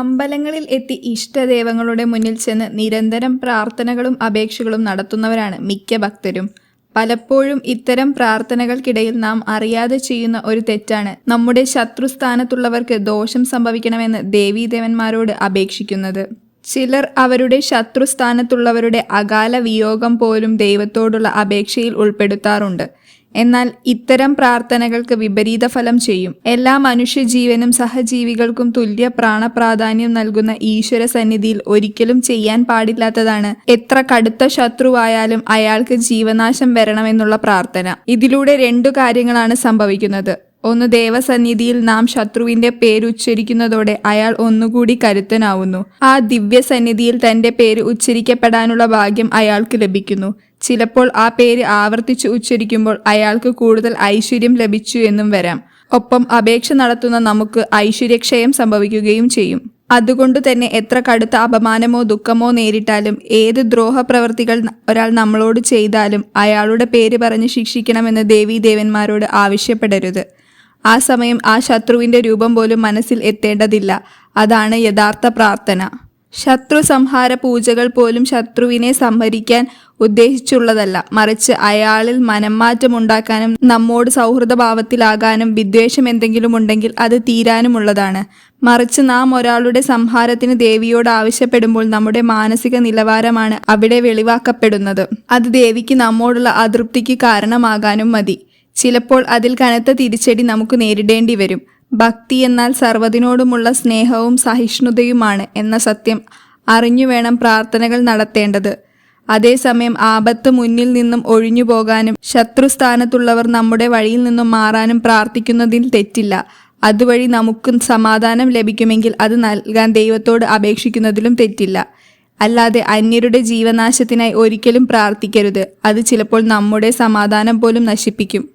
അമ്പലങ്ങളിൽ എത്തി ഇഷ്ടദേവങ്ങളുടെ മുന്നിൽ ചെന്ന് നിരന്തരം പ്രാർത്ഥനകളും അപേക്ഷകളും നടത്തുന്നവരാണ് മിക്ക ഭക്തരും. പലപ്പോഴും ഇത്തരം പ്രാർത്ഥനകൾക്കിടയിൽ നാം അറിയാതെ ചെയ്യുന്ന ഒരു തെറ്റാണ് നമ്മുടെ ശത്രുസ്ഥാനത്തുള്ളവർക്ക് ദോഷം സംഭവിക്കണമെന്ന് ദേവീദേവന്മാരോട് അപേക്ഷിക്കുന്നത്. ചിലർ അവരുടെ ശത്രുസ്ഥാനത്തുള്ളവരുടെ അകാല വിയോഗം പോലും ദൈവത്തോടുള്ള അപേക്ഷയിൽ ഉൾപ്പെടുത്താറുണ്ട്. എന്നാൽ ഇത്തരം പ്രാർത്ഥനകൾക്ക് വിപരീത ഫലം ചെയ്യും. എല്ലാ മനുഷ്യജീവനും സഹജീവികൾക്കും തുല്യ പ്രാണപ്രാധാന്യം നൽകുന്ന ഈശ്വര സന്നിധിയിൽ ഒരിക്കലും ചെയ്യാൻ പാടില്ലാത്തതാണ്. എത്ര കടുത്ത ശത്രുവായാലും അയാൾക്ക് ജീവനാശം വരണമെന്നുള്ള പ്രാർത്ഥന. ഇതിലൂടെ രണ്ടു കാര്യങ്ങളാണ് സംഭവിക്കുന്നത്. ഒന്ന് ദേവസന്നിധിയിൽ നാം ശത്രുവിന്റെ പേരുച്ചരിക്കുന്നതോടെ അയാൾ ഒന്നുകൂടി കരുത്തനാവുന്നു. ആ ദിവ്യസന്നിധിയിൽ തന്റെ പേര് ഉച്ചരിക്കപ്പെടാനുള്ള ഭാഗ്യം അയാൾക്ക് ലഭിക്കുന്നു. ചിലപ്പോൾ ആ പേര് ആവർത്തിച്ച് ഉച്ചരിക്കുമ്പോൾ അയാൾക്ക് കൂടുതൽ ഐശ്വര്യം ലഭിച്ചു എന്നും വരാം. ഒപ്പം അപേക്ഷ നടത്തുന്ന നമുക്ക് ഐശ്വര്യക്ഷയം സംഭവിക്കുകയും ചെയ്യും. അതുകൊണ്ട് തന്നെ എത്ര കടുത്ത അപമാനമോ ദുഃഖമോ നേരിട്ടാലും ഏത് ദ്രോഹപ്രവർത്തികൾ ഒരാൾ നമ്മളോട് ചെയ്താലും അയാളുടെ പേര് പറഞ്ഞ് ശിക്ഷിക്കണമെന്ന് ദേവീദേവന്മാരോട് ആവശ്യപ്പെടരുത്. ആ സമയം ആ ശത്രുവിന്റെ രൂപം പോലും മനസ്സിൽ എത്തേണ്ടതില്ല. അതാണ് യഥാർത്ഥ പ്രാർത്ഥന. ശത്രു സംഹാര പൂജകൾ പോലും ശത്രുവിനെ സംഹരിക്കാൻ ഉദ്ദേശിച്ചുള്ളതല്ല. മറിച്ച് അയാളിൽ മനംമാറ്റമുണ്ടാക്കാനും നമ്മോട് സൗഹൃദഭാവത്തിലാകാനും വിദ്വേഷം എന്തെങ്കിലും ഉണ്ടെങ്കിൽ അത് തീരാനുമുള്ളതാണ്. മറിച്ച് നാം ഒരാളുടെ സംഹാരത്തിന് ദേവിയോട് ആവശ്യപ്പെടുമ്പോൾ നമ്മുടെ മാനസിക നിലവാരമാണ് അവിടെ വെളിവാക്കപ്പെടുന്നത്. അത് ദേവിക്ക് നമ്മോടുള്ള അതൃപ്തിക്ക് കാരണമാകാനും മതി. ചിലപ്പോൾ അതിൽ കനത്ത തിരിച്ചടി നമുക്ക് നേരിടേണ്ടി വരും. ഭക്തി എന്നാൽ സർവതിനോടുമുള്ള സ്നേഹവും സഹിഷ്ണുതയുമാണ് എന്ന സത്യം അറിഞ്ഞു വേണം പ്രാർത്ഥനകൾ നടത്തേണ്ടത്. അതേസമയം ആപത്ത് മുന്നിൽ നിന്നും ഒഴിഞ്ഞു പോകാനും ശത്രുസ്ഥാനത്തുള്ളവർ നമ്മുടെ വഴിയിൽ നിന്നും മാറാനും പ്രാർത്ഥിക്കുന്നതിൽ തെറ്റില്ല. അതുവഴി നമുക്കും സമാധാനം ലഭിക്കുമെങ്കിൽ അത് നൽകാൻ ദൈവത്തോട് അപേക്ഷിക്കുന്നതിലും തെറ്റില്ല. അല്ലാതെ അന്യരുടെ ജീവനാശത്തിനായി ഒരിക്കലും പ്രാർത്ഥിക്കരുത്. അത് ചിലപ്പോൾ നമ്മുടെ സമാധാനം പോലും നശിപ്പിക്കും.